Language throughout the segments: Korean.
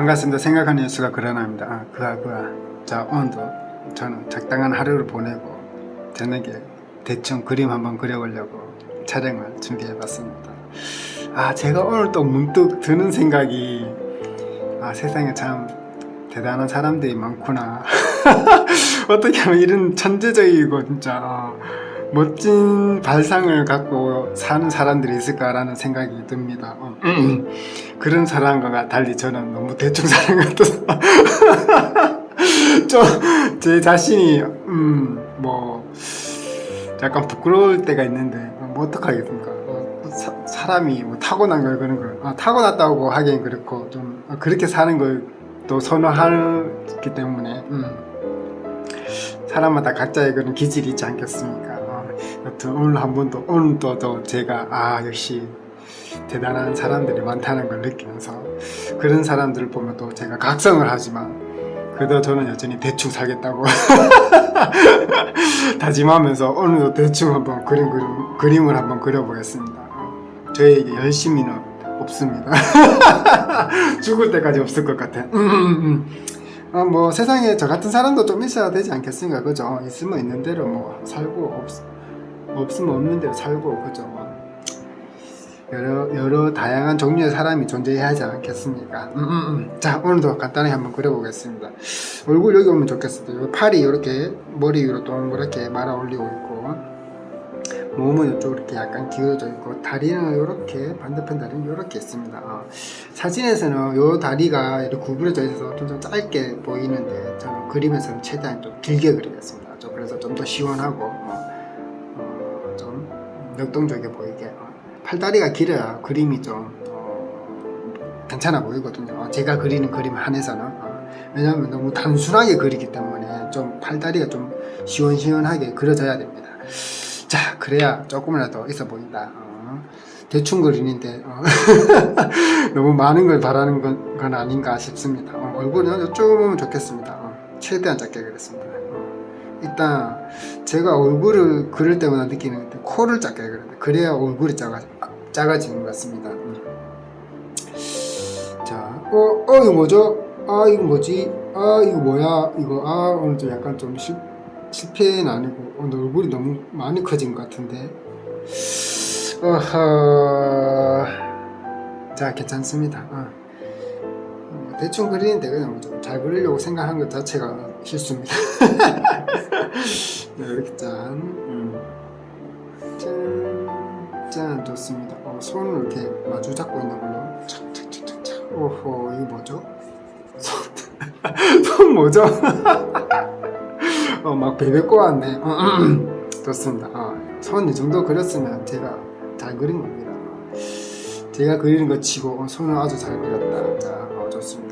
반갑습니다. 생각하는 뉴스가 그러나입니다. 아, 그아 그아. 자 오늘도 저는 적당한 하루를 보내고 저녁에 대충 그림 한번 그려보려고 촬영을 준비해봤습니다. 아 제가 오늘 또 문득 드는 생각이 아 세상에 참 대단한 사람들이 많구나. 어떻게 하면 이런 천재적이고 진짜 아, 멋진 발상을 갖고 사는 사람들이 있을까라는 생각이 듭니다. 어, 그런 사람과 달리 저는 너무 대충 사는 것 같아서 좀제 자신이 음 뭐 약간 부끄러울 때가 있는데 어, 뭐 어떡하겠습니까? 어, 사, 사람이 뭐 타고난 걸 그런 걸 아, 타고났다고 하기엔 그렇고 좀 어, 그렇게 사는 걸 또 선호하기 때문에 음. 사람마다 각자의 그런 기질이 있지 않겠습니까? 어, 여튼 오늘 한 번 더 오늘 또, 또 제가 아 역시 대단한 사람들이 많다는 걸 느끼면서 그런 사람들을 보면 또 제가 각성을 하지만 그래도 저는 여전히 대충 살겠다고 다짐하면서 오늘도 대충 한번 그림, 그림, 그림을 한번 그려보겠습니다. 어, 저에게 열심히는 없습니다. 죽을 때까지 없을 것 같아. 어, 뭐 세상에 저 같은 사람도 좀 있어야 되지 않겠습니까? 그죠? 있으면 있는 대로 뭐 살고 없, 없으면 없는 대로 살고 그죠? 뭐. 여러 여러 다양한 종류의 사람이 존재해야 하지 않겠습니까? 음, 음, 음. 자 오늘도 간단히 한번 그려보겠습니다. 얼굴 여기 오면. 여기 팔이 이렇게 머리 위로 동그랗게 말아 올리고 있고 몸은 이쪽 이렇게 약간 기울어져 있고 다리는 이렇게 반대편 다리는 이렇게 있습니다. 어. 사진에서는 이 다리가 이렇게 구부러져 있어서 좀 짧게 보이는데 저는 그림에서는 최대한 좀 길게 그리겠습니다. 좀 그래서 좀 더 시원하고 어, 어, 좀 역동적이게 보이게 어. 팔다리가 길어야 그림이 좀 어, 괜찮아 보이거든요. 어, 제가 그리는 그림 한해서는 어, 왜냐하면 너무 단순하게 그리기 때문에 좀 팔다리가 좀 시원시원하게 그려져야 됩니다. 자 그래야 조금이라도 있어 보인다. 어, 대충 그리는데 어, 너무 많은 걸 바라는 건, 건 아닌가 싶습니다. 어, 얼굴은 이쪽 보면 좋겠습니다. 어, 최대한 작게 그렸습니다. 어, 일단 제가 얼굴을 그릴 때마다 느끼는 게 코를 작게 그려야 돼. 그래야 얼굴이 작아, 작아지는 것 같습니다. 음. 자, 어, 어, 이거 뭐죠? 아, 이거 뭐지? 아, 이거 뭐야? 이거, 아, 오늘 좀 약간 좀 실, 실패는 아니고, 오늘 얼굴이 너무 많이 커진 것 같은데. 어허. 자, 괜찮습니다. 어. 어, 대충 그리는데 그냥 좀 잘 그리려고 생각한 것 자체가 실수입니다. 네, 이렇게 짠. 음. 짠. 짠. 좋습니다. 어, 손을 이렇게 마주 잡고 있는 걸로. 착착착착착. 오호, 이거 뭐죠? 손, 손 뭐죠? 어, 막 베베 꼬았네. 어, 좋습니다. 어, 손이 정도 그렸으면 제가 잘 그린 겁니다. 제가 그리는 거 치고 어, 손을 아주 잘 그렸다. 자.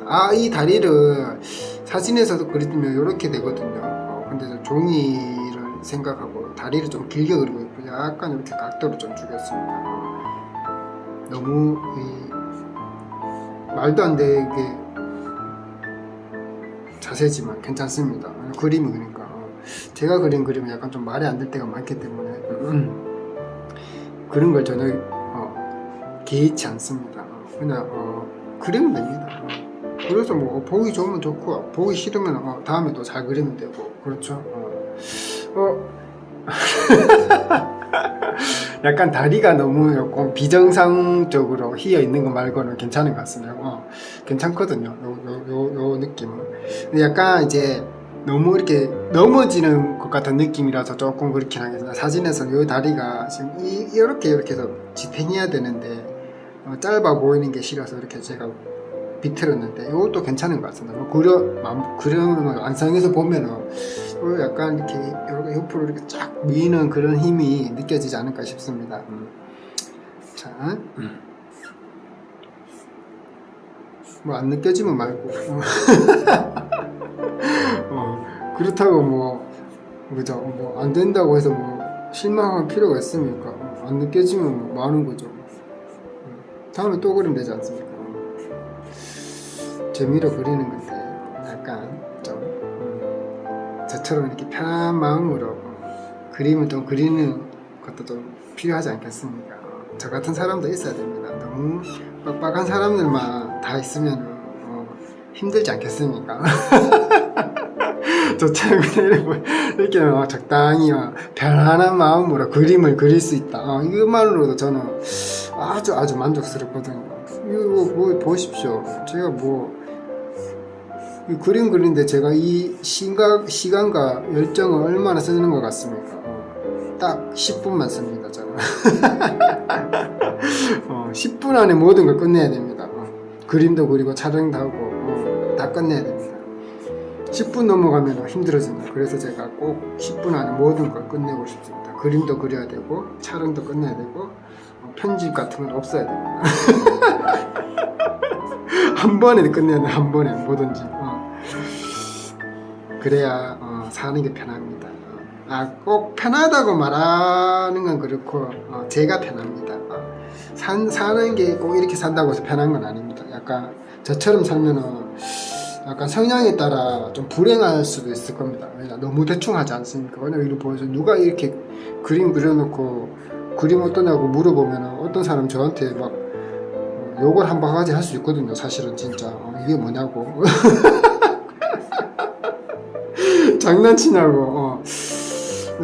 아, 이 다리를 사진에서도 그리면 이렇게 되거든요. 어, 근데 저 종이를 생각하고 다리를 좀 길게 그리고 있고 약간 이렇게 각도를 좀 주겠습니다. 어, 너무 이, 말도 안 되게 자세지만 괜찮습니다. 어, 그림이 그러니까 어, 제가 그린 그림은 약간 좀 말이 안 될 때가 많기 때문에 그런 걸 전혀 어, 개의치 않습니다. 어, 그냥 어, 그리면 됩니다. 어. 그래서 뭐 어, 보기 좋으면 좋고 보기 싫으면 어, 다음에 또 잘 그리면 되고 그렇죠. 어, 어. 약간 다리가 너무 조금 비정상적으로 휘어 있는 거 말고는 괜찮은 것 같습니다. 어, 괜찮거든요. 요, 요, 요, 요 느낌은. 근데 약간 이제 너무 이렇게 넘어지는 것 같은 느낌이라서 조금 그렇긴 하겠습니다. 사진에서는 요 다리가 지금 이, 이렇게 이렇게 해서 지탱해야 되는데 어, 짧아 보이는 게 싫어서 이렇게 제가 비틀었는데 이것도 괜찮은 것 같습니다. 뭐 그려 맘- 그려는 완성해서 보면은 어, 약간 이렇게 이렇게 옆으로 이렇게 쫙 미는 그런 힘이 느껴지지 않을까 싶습니다. 음. 자, 뭐안 느껴지면 말고. 어. 어, 그렇다고 뭐 그죠? 뭐 안 된다고 해서 뭐 실망할 필요가 있습니까? 어, 안 느껴지면 뭐 많은 거죠. 음. 다음에 또 그리면 되지 않습니까? 재미로 그리는 건데 약간 좀 음, 저처럼 이렇게 편한 마음으로 어, 그림을 좀 그리는 것도 좀 필요하지 않겠습니까? 어, 저 같은 사람도 있어야 됩니다. 너무 빡빡한 사람들만 다 있으면 어, 힘들지 않겠습니까? 저처럼 그냥 이렇게, 막 적당히 막 편안한 마음으로 그림을 그릴 수 있다. 어, 이것만으로도 저는 아주 아주 만족스럽거든요. 이거 뭐 보십시오. 제가 뭐, 이 그림 그리는데 제가 이 시각, 시간과 열정을 얼마나 쓰는 것 같습니까? 어, 딱 10분만 씁니다, 저는. 어, 10분 안에 모든 걸 끝내야 됩니다. 어, 그림도 그리고 촬영도 하고, 어, 다 끝내야 됩니다. 10분 넘어가면 힘들어집니다. 그래서 제가 꼭 10분 안에 모든 걸 끝내고 싶습니다. 그림도 그려야 되고, 촬영도 끝내야 되고, 어, 편집 같은 건 없어야 됩니다. 한 번에 끝내야 돼, 한 번에 뭐든지. 어. 그래야 어, 사는 게 편합니다. 어. 아, 꼭 편하다고 말하는 건 그렇고, 어, 제가 편합니다. 어. 산, 사는 게 꼭 이렇게 산다고 해서 편한 건 아닙니다. 약간 저처럼 살면은 약간 성향에 따라 좀 불행할 수도 있을 겁니다. 너무 대충 하지 않습니까? 왜냐 이거 보여서 누가 이렇게 그림 그려놓고 그림 어떠냐고 물어보면 어떤 사람 저한테 막 어, 욕을 한 바가지 할 수 있거든요. 사실은 진짜 어, 이게 뭐냐고 장난치냐고. 어.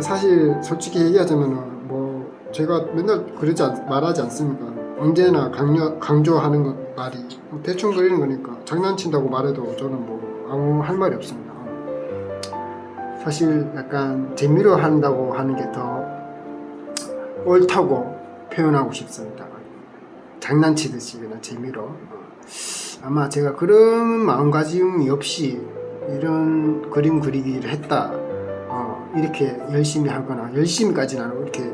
사실 솔직히 얘기하자면은 뭐 제가 맨날 그러지 않, 말하지 않습니까? 언제나 강요, 강조하는 것 말이 뭐 대충 그리는 거니까 장난친다고 말해도 저는 뭐 아무 할 말이 없습니다. 사실 약간 재미로 한다고 하는 게 더 옳다고 표현하고 싶습니다. 장난치듯이 그냥 재미로. 어. 아마 제가 그런 마음가짐이 없이 이런 그림 그리기를 했다. 어, 이렇게 열심히 하거나 열심히까지는 아니고 이렇게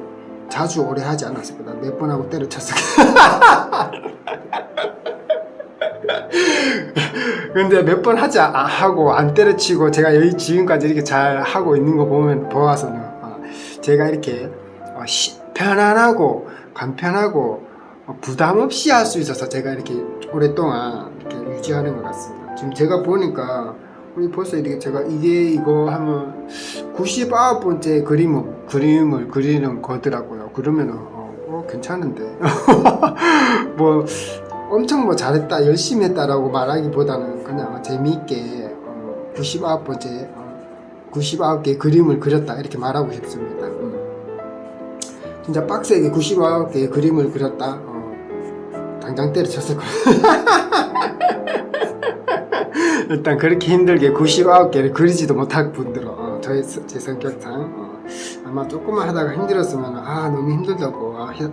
자주 오래 하지 않았을 거다. 몇 번 하고 때려쳤을 거다. 근데 몇 번 하지 아- 하고 안 때려치고 제가 여기 지금까지 이렇게 잘 하고 있는 거 보면 보아서는 어, 제가 이렇게 어, 시- 편안하고 간편하고 어, 부담 없이 할 수 있어서 제가 이렇게 오랫동안 이렇게 유지하는 것 같습니다. 지금 제가 보니까 우리 벌써 이렇게 제가 이게 이거 하면 99번째 그림을 그림을 그리는 거더라고요. 그러면은 어, 어, 괜찮은데 뭐 엄청 뭐 잘했다 열심히 했다라고 말하기보다는 그냥 재미있게 어, 99번째 어, 99개 그림을 그렸다 이렇게 말하고 싶습니다. 음. 진짜 빡세게 99개의 그림을 그렸다. 어, 당장 때려쳤을 거예요. 일단 그렇게 힘들게 99개를 그리지도 못할 분들은 어, 스- 제 성격상 어, 아마 조금만 하다가 힘들었으면 아 너무 힘들다고 아, 해서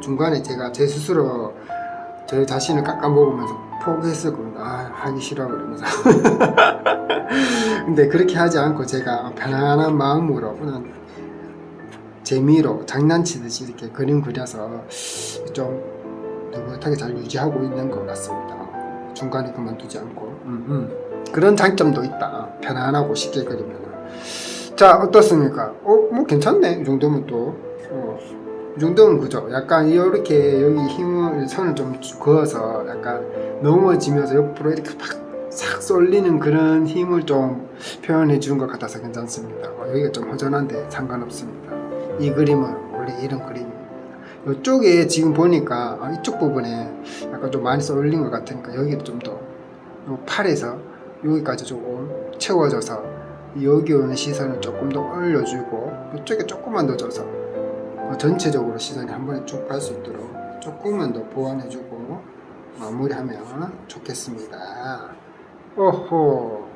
중간에 제가 제 스스로 저 자신을 깎아먹으면서 포기했을 겁니다. 아, 하기 싫어 그러면서. 근데 그렇게 하지 않고 제가 편안한 마음으로 그냥 재미로 장난치듯이 이렇게 그림 그려서 좀 느긋하게 잘 유지하고 있는 것 같습니다. 중간에 그만두지 않고 음, 음. 그런 장점도 있다. 편안하고 쉽게 그리면 자 어떻습니까? 어, 뭐 괜찮네 이 정도면 또 어, 이 정도면 그죠? 약간 이렇게 여기 힘을 선을 좀 그어서 약간 넘어지면서 옆으로 이렇게 팍싹 쏠리는 그런 힘을 좀 표현해 준것 같아서 괜찮습니다. 어, 여기가 좀 허전한데 상관없습니다. 이 그림은 원래 이런 그림입니다. 이쪽에 지금 보니까 아, 이쪽 부분에 약간 좀 많이 쏠린 것 같으니까 여기도 좀더 팔에서 여기까지 조금 채워져서 여기 오는 시선을 조금 더 올려주고 이쪽에 조금만 더 줘서 어, 전체적으로 시선이 한 번에 쭉 갈 수 있도록 조금만 더 보완해주고 마무리하면 좋겠습니다. 오호.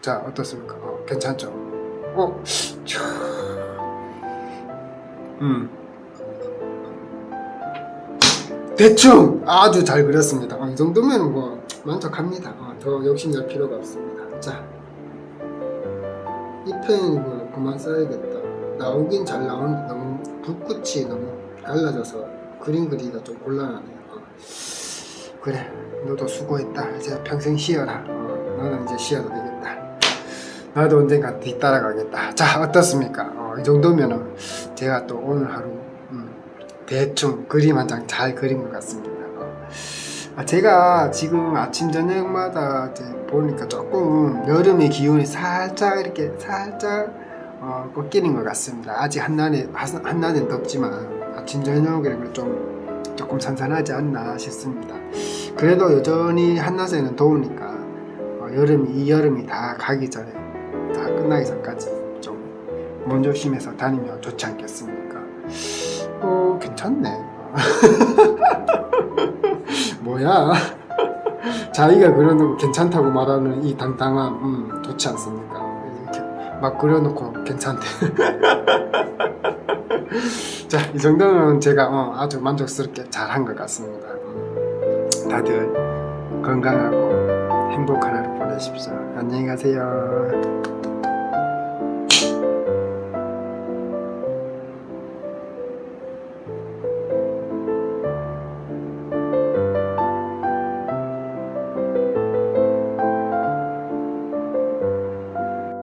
자, 어떻습니까? 어, 괜찮죠? 어, 촤. 음. 대충 아주 잘 그렸습니다. 어, 이 정도면 뭐 만족합니다. 어, 더 욕심낼 필요가 없습니다. 자, 이펜 이거 그만 써야겠다. 나오긴 잘 나오는데 너무 붓끝이 너무 갈라져서 그림 그리기가 좀 곤란하네요. 어. 그래, 너도 수고했다. 이제 평생 쉬어라. 어, 너는 이제 쉬어도 되겠다. 나도 언젠가 뒤따라가겠다. 자, 어떻습니까? 어, 이 정도면은 제가 또 오늘 하루 음, 대충 그림 한 장 잘 그린 것 같습니다. 어. 아, 제가 지금 아침 저녁마다 보니까 조금 여름의 기운이 살짝 이렇게 살짝 어, 꺾이는 것 같습니다. 아직 한낮에 한- 한낮엔 덥지만 아침 저녁에는 좀 조금 선선하지 않나 싶습니다. 그래도 여전히 한낮에는 더우니까 여름이 이 여름이 다 가기 전에 다 끝나기 전까지 좀 몸조심해서 다니면 좋지 않겠습니까? 어 괜찮네. 뭐야? 자기가 그려놓고 괜찮다고 말하는 이 당당함 음, 좋지 않습니까? 이렇게 막 그려놓고 괜찮대. 자, 이 정도면 제가 어, 아주 만족스럽게 잘한 것 같습니다. 음, 다들 건강하고 행복한 하루 보내십시오. 안녕히 가세요.